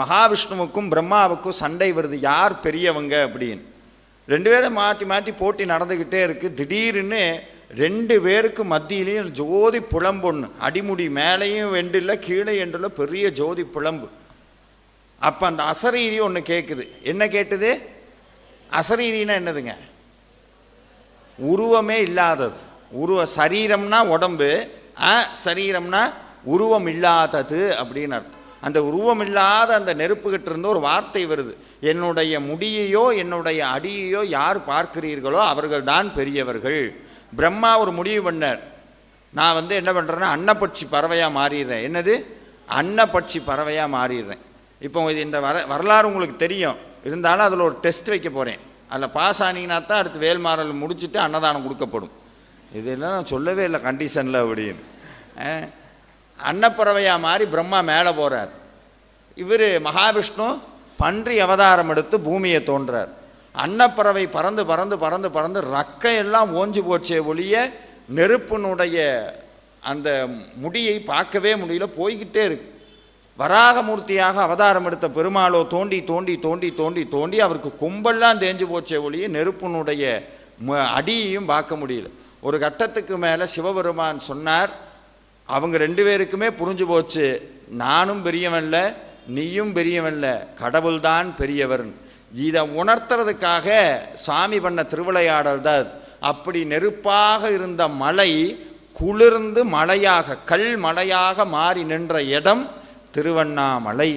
மகாவிஷ்ணுவுக்கும் பிரம்மாவுக்கும் சண்டை வருது. யார் பெரியவங்க அப்படின்னு. ரெண்டு பேரும் மாற்றி மாற்றி போட்டி நடந்துக்கிட்டே இருக்குது திடீர்னு ரெண்டு பேருக்கு மத்தியிலையும் ஜோதி புலம்பொன்று அடிமுடி மேலேயும் வெண்டில்ல கீழே எண்டுல பெரிய ஜோதி புலம்பு. அப்போ அந்த அசரீரி ஒன்று கேட்குது என்ன கேட்டுது? அசரீரின்னா என்னதுங்க? உருவமே இல்லாதது. உருவ சரீரம்னா உடம்பு சரீரம்னா உருவம் இல்லாதது அப்படின்னு அர்த்தம். அந்த உருவம் இல்லாத அந்த நெருப்புகிட்ட இருந்து ஒரு வார்த்தை வருது. என்னுடைய முடியையோ என்னுடைய அடியையோ யார் பார்க்கிறீர்களோ அவர்கள் தான் பெரியவர்கள். பிரம்மா ஒரு முடிவு பண்ணார். நான் வந்து என்ன பண்ணுறேன்னா அன்னப்பட்சி பறவையாக மாறிடுறேன். என்னது? அன்னப்பட்சி பறவையாக மாறிடுறேன். இப்போ இது இந்த வர வரலாறு உங்களுக்கு தெரியும். இருந்தாலும் அதில் ஒரு டெஸ்ட் வைக்க போகிறேன் அதில் பாஸ் ஆனீங்கன்னா தான் அடுத்து வேல்மாறல் முடிச்சுட்டு அன்னதானம் கொடுக்கப்படும். இதெல்லாம் நான் சொல்லவே இல்லை கண்டிஷனில் அப்படின்னு. அன்னப்பறவையாக மாறி பிரம்மா மேலே போகிறார் இவர் மகாவிஷ்ணு பன்றி அவதாரம் எடுத்து பூமியை தோன்றார். அன்னப்பறவை பறந்து பறந்து பறந்து பறந்து ரக்கையெல்லாம் ஓஞ்சு போச்சே ஒழிய நெருப்பினுடைய அந்த முடியை பார்க்கவே முடியல போய்கிட்டே இருக்கு. வராகமூர்த்தியாக அவதாரம் எடுத்த பெருமாளோ தோண்டி தோண்டி தோண்டி தோண்டி தோண்டி அவருக்கு கும்பெல்லாம் தேஞ்சு போச்சே ஒழிய நெருப்பினுடைய ம- அடியையும் பார்க்க முடியல. ஒரு கட்டத்துக்கு மேலே சிவபெருமான் சொன்னார் அவங்க ரெண்டு பேருக்குமே புரிஞ்சு போச்சு நானும் பெரியவன்ல நீயும் பெரியவன்ல கடவுள்தான் பெரியவர் இதை உணர்த்துறதுக்காக சாமி பண்ண திருவிளையாடல் தான் அப்படி நெருப்பாக இருந்த மலை குளிர்ந்து மலையாக கல் மலையாக மாறி நின்ற இடம் திருவண்ணாமலை.